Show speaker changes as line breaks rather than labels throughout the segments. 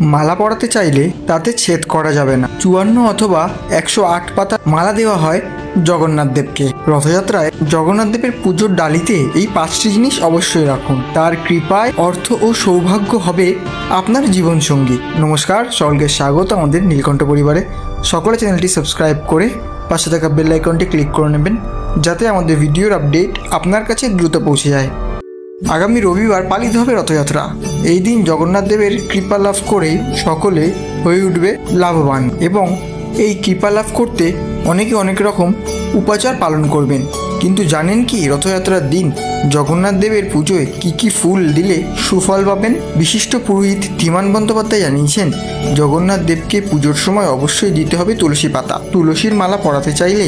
মালা পরাতে চাইলে তাতে ছেদ করা যাবে না। চুয়ান্ন অথবা একশো আট পাতা মালা দেওয়া হয় জগন্নাথ দেবকে। রথযাত্রায় জগন্নাথ দেবের পুজোর ডালিতে এই পাঁচটি জিনিস অবশ্যই রাখুন। তার কৃপায় অর্থ ও সৌভাগ্য হবে আপনার জীবনসঙ্গী। নমস্কার, সকলকে স্বাগত আমাদের নীলকণ্ঠ পরিবারে। সকলে চ্যানেলটি সাবস্ক্রাইব করে পাশে থাকা বেল আইকনটি ক্লিক করে নেবেন, যাতে আমাদের ভিডিওর আপডেট আপনার কাছে দ্রুত পৌঁছে যায়। আগামী রবিবার পালিত হবে রথযাত্রা। এই দিন জগন্নাথ দেবের কৃপা লাভ করে সকলে হয়ে উঠবে লাভবান এবং এই কৃপা লাভ করতে অনেকে অনেক রকম উপাচার পালন করবেন। কিন্তু জানেন কি রথযাত্রার দিন জগন্নাথ দেবের পুজোয় কি কি ফুল দিলে সুফল পাবেন? বিশিষ্ট পুরোহিত ধীমান বন্দ্যোপাধ্যায় জানিয়েছেন, জগন্নাথ দেবকে পুজোর সময় অবশ্যই দিতে হবে তুলসী পাতা। তুলসীর মালা পরাতে চাইলে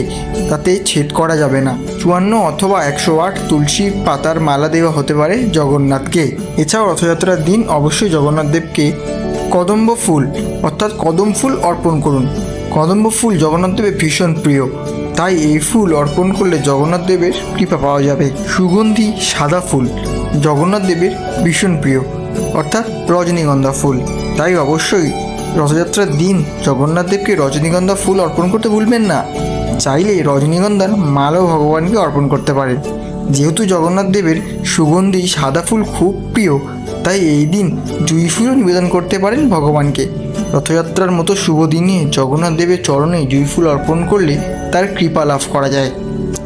তাতে ছেদ করা যাবে না। চুয়ান্ন অথবা একশো আট তুলসীর পাতার মালা দেওয়া হতে পারে জগন্নাথকে। এছাড়াও রথযাত্রার দিন অবশ্যই জগন্নাথ দেবকে কদম্ব ফুল, অর্থাৎ কদম ফুল অর্পণ করুন। কদম্ব ফুল জগন্নাথ দেবের ভীষণ প্রিয়। তাই এই ফুল অর্পণ করলে জগন্নাথ দেবের কৃপা পাওয়া যাবে। সুগন্ধি সাদা ফুল, জগন্নাথ দেবের ভীষণ প্রিয়, অর্থাৎ রজনীগন্ধা ফুল। তাই অবশ্যই রথযাত্রার দিন জগন্নাথ দেবকে রজনীগন্ধা ফুল অর্পণ করতে ভুলবেন না। চাইলে রজনীগন্ধার মালও ভগবানকে অর্পণ করতে পারেন। যেহেতু জগন্নাথ দেবের সুগন্ধি সাদা ফুল খুব প্রিয়, তাই এই দিন জুই ফুলও নিবেদন করতে পারেন ভগবানকে। রথযাত্রার মতো শুভ দিনে জগন্নাথ দেবের চরণে জুই ফুল অর্পণ করলে তার কৃপা লাভ করা যায়।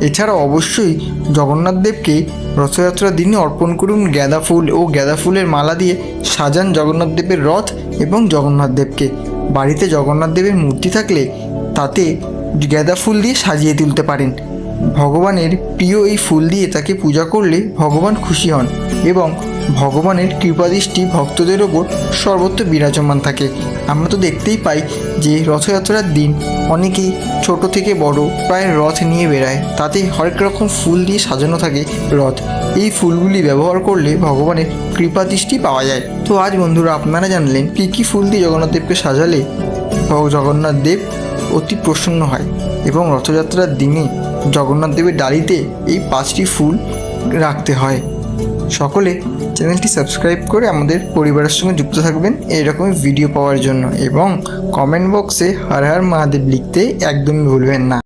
এছাড়া অবশ্যই জগন্নাথ দেবকে রথযাত্রার দিনে অর্পণ করুন গাঁদা ফুল ও গাঁদা ফুলের মালা দিয়ে সাজান জগন্নাথ দেবের রথ এবং জগন্নাথ দেবকে। বাড়িতে জগন্নাথ দেবের মূর্তি থাকলে তাতে গাঁদা ফুল দিয়ে সাজিয়ে তুলতে পারেন। ভগবানের প্রিয় এই ফুল দিয়ে তাকে পূজা করলে ভগবান খুশি হন এবং ভগবানের কৃপাদৃষ্টি ভক্তদের ওপর সর্বত্র বিরাজমান থাকে। আমরা তো দেখতেই পাই যে রথযাত্রার দিন অনেকেই ছোট থেকে বড় প্রায় রথ নিয়ে বেড়ায়। তাতে হরেক রকম ফুল দিয়ে সাজানো থাকে রথ। এই ফুলগুলি ব্যবহার করলে ভগবানের কৃপাদৃষ্টি পাওয়া যায়। তো আজ বন্ধুরা আপনারা জানলেন কী কী ফুল দিয়ে জগন্নাথ দেবকে সাজালে জগন্নাথ দেব অতি প্রসন্ন হয় এবং রথযাত্রার দিনে জগন্নাথ দেবের ডালিতে এই পাঁচটি ফুল রাখতে হয়। সকলে চ্যানেলটি সাবস্ক্রাইব করে আমাদের পরিবারের সঙ্গে যুক্ত থাকবেন এইরকমই ভিডিও পাওয়ার জন্য এবং কমেন্ট বক্সে হর হর মহাদেব লিখতে একদমই ভুলবেন না।